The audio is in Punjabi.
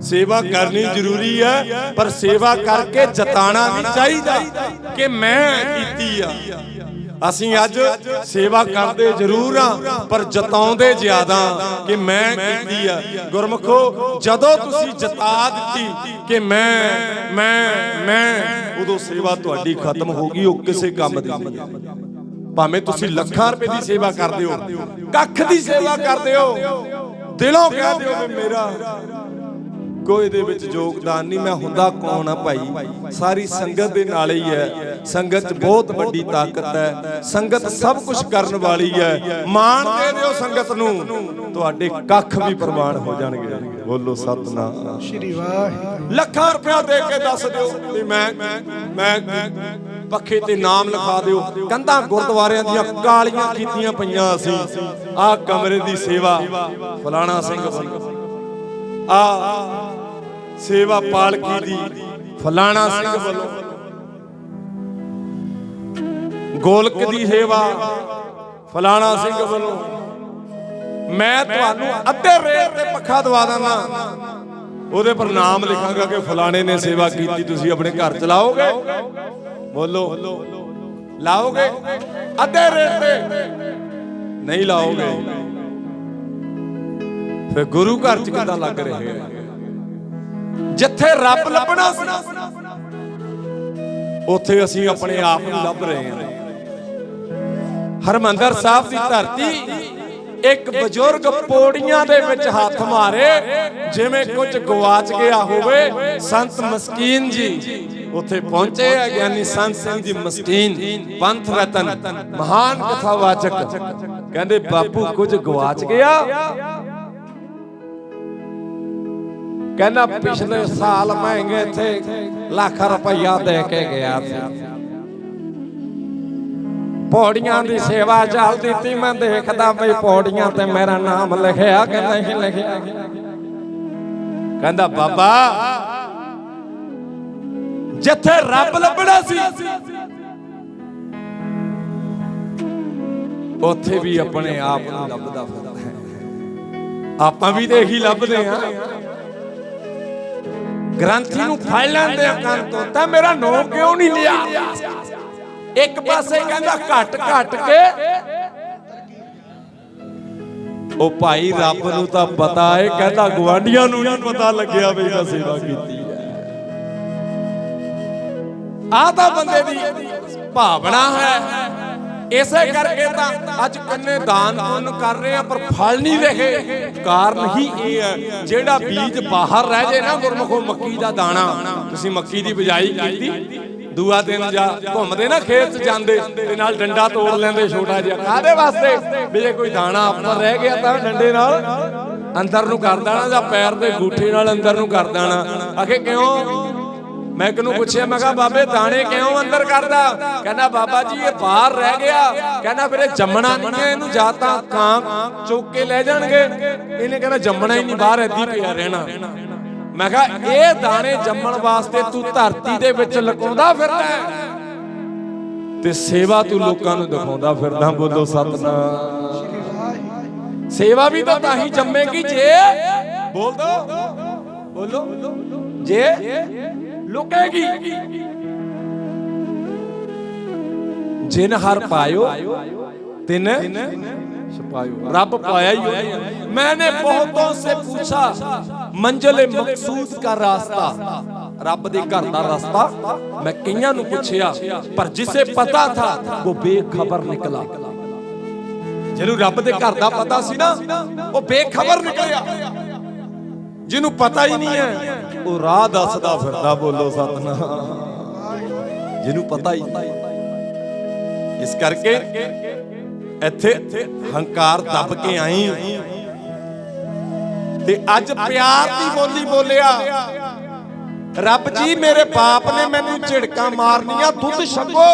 ਸੇਵਾ ਕਰਨੀ ਜ਼ਰੂਰੀ ਹੈ ਪਰ ਸੇਵਾ ਕਰਕੇ ਜਤਾਣਾ ਵੀ ਚਾਹੀਦਾ ਕਿ ਮੈਂ ਕੀਤੀ ਆ। ਅਸੀਂ ਅੱਜ ਸੇਵਾ ਕਰਦੇ ਜ਼ਰੂਰ ਆ ਪਰ ਜਤਾਉਂਦੇ ਜ਼ਿਆਦਾ ਕਿ ਮੈਂ ਕੀਤੀ ਆ। ਗੁਰਮਖੋ ਜਦੋਂ ਤੁਸੀਂ ਜਤਾ ਦਿੱਤੀ ਕਿ ਮੈਂ ਮੈਂ ਮੈਂ ਉਦੋਂ ਸੇਵਾ ਤੁਹਾਡੀ ਖਤਮ ਹੋ ਗਈ ਉਹ ਕਿਸੇ ਕੰਮ ਦੀ ਨਹੀਂ। ਭਾਵੇਂ ਤੁਸੀਂ ਲੱਖਾਂ ਰੁਪਏ ਦੀ ਸੇਵਾ ਕਰਦੇ ਹੋ। ਕੱਖ ਦੀ ਸੇਵਾ ਕਰਦੇ ਹੋ ਦਿਲੋਂ ਕਹਿ ਦਿਓ ਵੀ ਮੇਰਾ ਕੋਈ ਦੇ ਵਿੱਚ ਯੋਗਦਾਨ ਨਹੀਂ ਮੈਂ ਹੁੰਦਾ ਕੌਣ ਆ ਭਾਈ? ਸਾਰੀ ਸੰਗਤ ਦੇ ਨਾਲ ਹੀ ਹੈ। ਸੰਗਤ 'ਚ ਬਹੁਤ ਵੱਡੀ ਤਾਕਤ ਹੈ। ਸੰਗਤ ਸਭ ਕੁਝ ਕਰਨ ਵਾਲੀ ਹੈ। ਮਾਣ ਦੇ ਦਿਓ ਸੰਗਤ ਨੂੰ। ਤੁਹਾਡੇ ਕੱਖ ਵੀ ਪ੍ਰਮਾਣ ਹੋ ਜਾਣਗੇ। ਬੋਲੋ ਸਤਨਾਮ। ਸ਼੍ਰੀ ਵਾਹਿਗੁਰੂ। ਲੱਖਾਂ ਰੁਪਇਆ ਦੇ ਕੇ ਦੱਸ ਦਿਓ ਵੀ ਮੈਂ ਮੈਂ ਪੱਖੇ ਤੇ ਨਾਮ ਲਿਖਾ ਦਿਓ। ਕੰਧਾਂ ਗੁਰਦੁਆਰਿਆਂ ਦੀਆਂ ਕਾਲੀਆਂ ਕੀਤੀਆਂ ਪਈਆਂ ਅਸੀਂ। ਆਹ ਕਮਰੇ ਦੀ ਸੇਵਾ। ਫਲਾਣਾ ਸਿੰਘ ਆ ਸੇਵਾ ਪਾਲਕੀ ਦੀ? ਫਲਾਣਾ ਸਿੰਘ ਵੱਲੋਂ। ਗੋਲਕ ਦੀ ਸੇਵਾ ਫਲਾਣਾ ਸਿੰਘ ਵੱਲੋਂ। ਮੈਂ ਤੁਹਾਨੂੰ ਅੱਧੇ ਰੇਟ ਤੇ ਪੱਖਾ ਦਵਾ ਦਾਂਗਾ ਉਹਦੇ ਪਰ ਨਾਮ ਲਿਖਾਂਗਾ ਕਿ ਫਲਾਣੇ ਨੇ ਸੇਵਾ ਕੀਤੀ ਤੁਸੀਂ ਆਪਣੇ ਘਰ ਚ ਲਾਓਗੇ? ਬੋਲੋ। ਲਾਓਗੇ? ਅੱਧੇ ਰੇਟ ਤੇ। ਨਹੀਂ ਲਾਓਗੇ। ਫਿਰ ਗੁਰੂ ਘਰ ਚ ਕਿਦਾਂ ਲੱਗ ਰਹੇ ਹੈ? ਜਿੱਥੇ ਰੱਬ ਲੱਭਣਾ ਸੀ ਉੱਥੇ ਅਸੀਂ ਆਪਣੇ ਆਪ ਨੂੰ ਲੱਭ ਰਹੇ ਹਾਂ। ਹਰਮੰਦਰ ਸਾਹਿਬ ਦੀ ਧਰਤੀ ਇੱਕ ਬਜ਼ੁਰਗ ਪੌੜੀਆਂ ਦੇ ਵਿੱਚ ਹੱਥ ਮਾਰੇ ਜਿਵੇਂ ਕੁਝ ਗਵਾਚ ਗਿਆ ਹੋਵੇ ਸੰਤ ਮਸਕੀਨ ਜੀ ਉੱਥੇ ਪਹੁੰਚੇ ਆ ਗਿਆਨੀ ਸੰਤ ਸਿੰਘ ਜੀ ਮਸਕੀਨ ਪੰਥ ਰਤਨ ਮਹਾਨ ਕਥਾਵਾਚਕ। ਕਹਿੰਦੇ ਬਾਪੂ ਕੁਝ ਗਵਾਚ ਗਿਆ। ਕਹਿੰਦਾ ਪਿਛਲੇ ਸਾਲ ਮੈਂ ਇੱਥੇ ਲੱਖ ਰੁਪਈਆ ਦੇ ਕੇ ਗਿਆ ਸੀ। ਪੌੜੀਆਂ ਦੀ ਸੇਵਾ ਚੱਲਦੀ ਤੀ ਮੈਂ ਦੇਖਦਾ ਬਈ ਪੌੜੀਆਂ ਤੇ ਮੇਰਾ ਨਾਮ ਲਿਖਿਆ ਕਿ ਨਹੀਂ ਲਿਖਿਆ। ਕਹਿੰਦਾ, ਬਾਬਾ, ਜਿੱਥੇ ਰੱਬ ਲੱਭਣਾ ਸੀ, ਉੱਥੇ ਵੀ ਆਪਣੇ ਆਪ ਨੂੰ ਲੱਭਦਾ ਫਿਰਦਾ ਆਪਾਂ ਵੀ ਤੇ ਇਹੀ ਲੱਭਦੇ ਆ ਗ੍ਰੰਥੀ ਨੂੰ ਫੜ ਲੈਂਦੇ ਆ ਕੰਨ ਤੋਂ ਤਾਂ ਮੇਰਾ ਨੋ ਕਿਉਂ ਨਹੀਂ ਲਿਆ? ਇੱਕ ਪਾਸੇ ਕਹਿੰਦਾ ਘਟ ਘਟ ਕੇ। ਉਹ ਭਾਈ ਰੱਬ ਨੂੰ ਤਾਂ ਪਤਾ ਏ ਕਹਿੰਦਾ ਗਵਾਂਡੀਆਂ ਨੂੰ ਨਹੀਂ ਪਤਾ ਲੱਗਿਆ ਵੀ ਮੈਂ ਸੇਵਾ ਕੀਤੀ ਹੈ ਆ ਤਾਂ ਬੰਦੇ ਦੀ ਭਾਵਨਾ ਹੈ। ਇਸੇ ਕਰਕੇ ਤਾਂ ਅੱਜ ਕੰਨੇ ਦਾਨ ਪੁੰਨ ਕਰ ਰਹੇ ਆ ਪਰ ਫਲ ਨਹੀਂ ਰਹੇ। ਕਾਰਨ ਹੀ ਇਹ ਹੈ, ਜਿਹੜਾ ਬੀਜ ਬਾਹਰ ਰਹਿ ਜੇ ਨਾ ਗੁਰਮਖੋ, ਮੱਕੀ ਦਾ ਦਾਣਾ। ਤੁਸੀਂ ਮੱਕੀ ਦੀ ਬਿਜਾਈ ਕੀਤੀ, ਦੂਆ ਦਿਨ ਜਾ ਘੁੰਮਦੇ ਨਾ ਖੇਤ 'ਚ ਜਾਂਦੇ ਤੇ ਨਾਲ ਡੰਡਾ ਤੋੜ ਲੈਂਦੇ ਛੋਟਾ ਜਿਹਾ। ਕਾਦੇ ਵਾਸਤੇ? ਵੀ ਜੇ ਕੋਈ ਦਾਣਾ ਉੱਪਰ ਰਹਿ ਗਿਆ ਤਾਂ ਡੰਡੇ ਨਾਲ ਅੰਦਰ ਨੂੰ ਕਰ ਦੇਣਾ ਜਾਂ ਪੈਰ ਦੇ ਗੂਠੇ ਨਾਲ ਅੰਦਰ ਨੂੰ ਕਰ ਦੇਣਾ। ਆਖੇ ਕਿਉਂ? ਮੈਂ ਕਿਹਨੂੰ ਪੁੱਛਿਆ? ਮੈਂ ਕਿਹਾ, ਬਾਬੇ, ਦਾਣੇ ਕਿਉਂ ਅੰਦਰ ਕਰਦਾ? ਕਹਿੰਦਾ, ਬਾਬਾ ਜੀ, ਇਹ ਬਾਹਰ ਰਹਿ ਗਿਆ। ਕਹਿੰਦਾ, ਫਿਰ ਇਹ ਜੰਮਣਾ ਨਹੀਂ ਹੈ ਇਹਨੂੰ, ਜਾਂ ਤਾਂ ਕਾਂ ਚੁੱਕ ਕੇ ਲੈ ਜਾਣਗੇ। ਇਹਨੇ ਕਹਿੰਦਾ, ਜੰਮਣਾ ਹੀ ਨਹੀਂ, ਬਾਹਰ ਐਦੀ ਪਿਆ ਰਹਿਣਾ। ਮੈਂ ਕਿਹਾ, ਇਹ ਦਾਣੇ ਜੰਮਣ ਵਾਸਤੇ ਤੂੰ ਧਰਤੀ ਦੇ ਵਿੱਚ ਲਕਾਉਂਦਾ ਫਿਰਦਾ ਤੇ ਸੇਵਾ ਤੂੰ ਲੋਕਾਂ ਨੂੰ ਦਿਖਾਉਂਦਾ ਫਿਰਦਾ, ਬੋਲੋ ਸਤਨਾਮ। ਸੇਵਾ ਵੀ ਤਾਂ ਤਾਂ ਹੀ ਜੰਮੇਗੀ ਜੇ। ਬੋਲ ਦੋ ਬੋਲੋ। ਜੇ। ਲੁਕੇਗੀ। ਜਿਨ ਹਰ ਪਾਇਓ, ਤਿਨ ਛਪਾਇਓ। ਰੱਬ ਪਾਇਆ ਹੀ ਹੋਇਆ। ਮੈਨੇ ਬਹੁਤੋਂ ਸੇ ਪੁੱਛਾ, ਮੰਜ਼ਲੇ ਮਕਸੂਦ ਦਾ ਰਾਸਤਾ। ਰੱਬ ਦੇ ਘਰ ਦਾ ਰਸਤਾ ਮੈਂ ਕਈਆਂ ਨੂੰ ਪੁੱਛਿਆ, ਪਰ ਜਿਸੇ ਪਤਾ ਥਾ, ਉਹ ਬੇਖਬਰ ਨਿਕਲਾ। ਜਿਹਨੂੰ ਰੱਬ ਦੇ ਘਰ ਦਾ ਪਤਾ ਸੀ ਨਾ, ਉਹ ਬੇਖਬਰ ਨਿਕਲਿਆ। ਜਿਹਨੂੰ ਪਤਾ ਹੀ ਨਹੀਂ ਹੈ ਉਹ ਰਾਹ ਦੱਸਦਾ ਫਿਰਦਾ ਬੋਲੋ ਸਤਨਾਮ। ਜਿਹਨੂੰ ਪਤਾ ਹੀ ਇਸ ਕਰਕੇ ਇੱਥੇ ਹੰਕਾਰ ਦੱਬ ਕੇ ਆਈ। ਤੇ ਅੱਜ ਪਿਆਰ ਦੀ ਬੋਲੀ ਬੋਲਿਆ। ਰੱਬ ਜੀ, ਮੇਰੇ ਬਾਪ ਨੇ ਮੈਨੂੰ ਝਿੜਕਾਂ ਮਾਰਨੀਆਂ, ਦੁੱਧ ਛਕੋ।